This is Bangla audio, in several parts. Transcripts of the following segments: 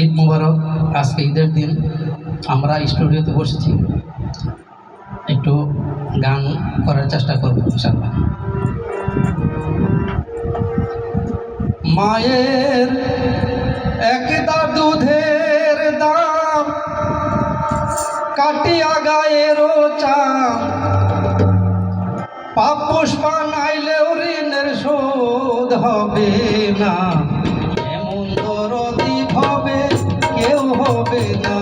ঈদ মুবারক। আজকে ঈদের দিন আমরা স্টুডিওতে বসেছি। একটু গান করার চেষ্টা করব ইনশাল্লাহ মায়ের একটা দুধের দাম, কাটিয়া গায়েরও চাম। পাপ পুষ্পা নাইলেও ঋণের শোধ হবে না। হবে না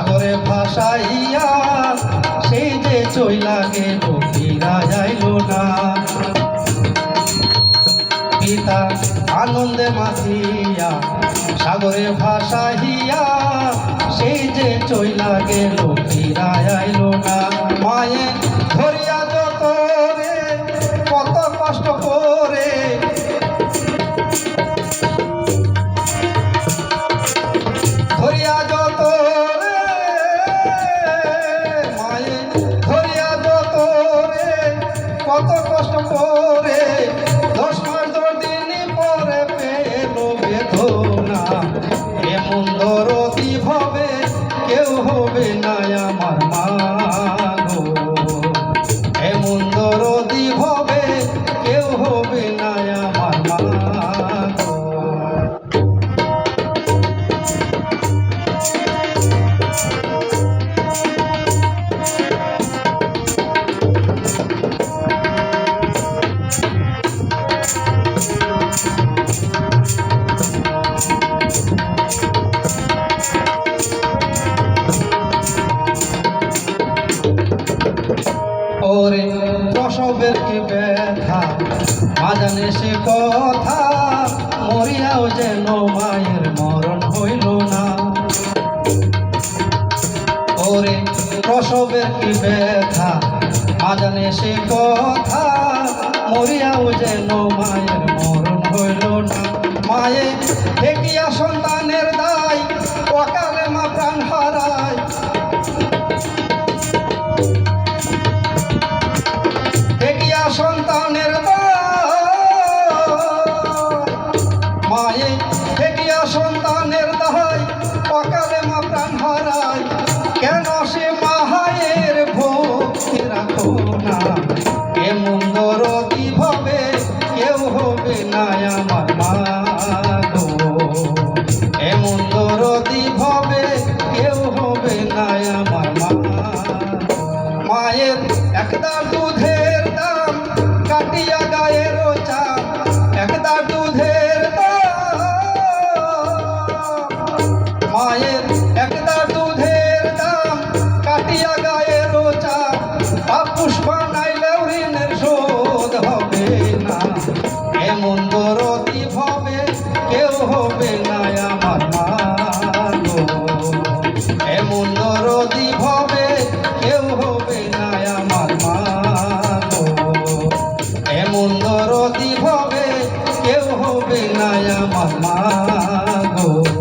সাগরে ভাসাইয়া সেই যে চইলা গেল ফিরা যাইল না। পিতা আনন্দে মাতিয়া সাগরে ভাসাইয়া সেই যে চইলা গেল ফিরা দশ মাস দিন পরে পেল বেদনা। এমন দরদি হবে কেউ হবে না আমার মা এমন দরদি হবে কেউ হবে না ওরে প্রসবের কি ব্যথা মাজানে সে কথা, মরিয়াও যেন মায়ের মরণ হইল না। ওরে প্রসবের কি ব্যথা মাজানে সে কথা, মরিয়াও যেন মায়ের মরণ হইল না। মায়ে দেখিয়া সন্তানের একটা দুধের কাটিয়া গায়ের দুধের দাম কাটিয়া গায়ের চা পাপুষ বানাইলেও ঋণের শোধ হবে না। এমন দরদি হবে কেউ হবে না আমার মা হবে না আমার গো।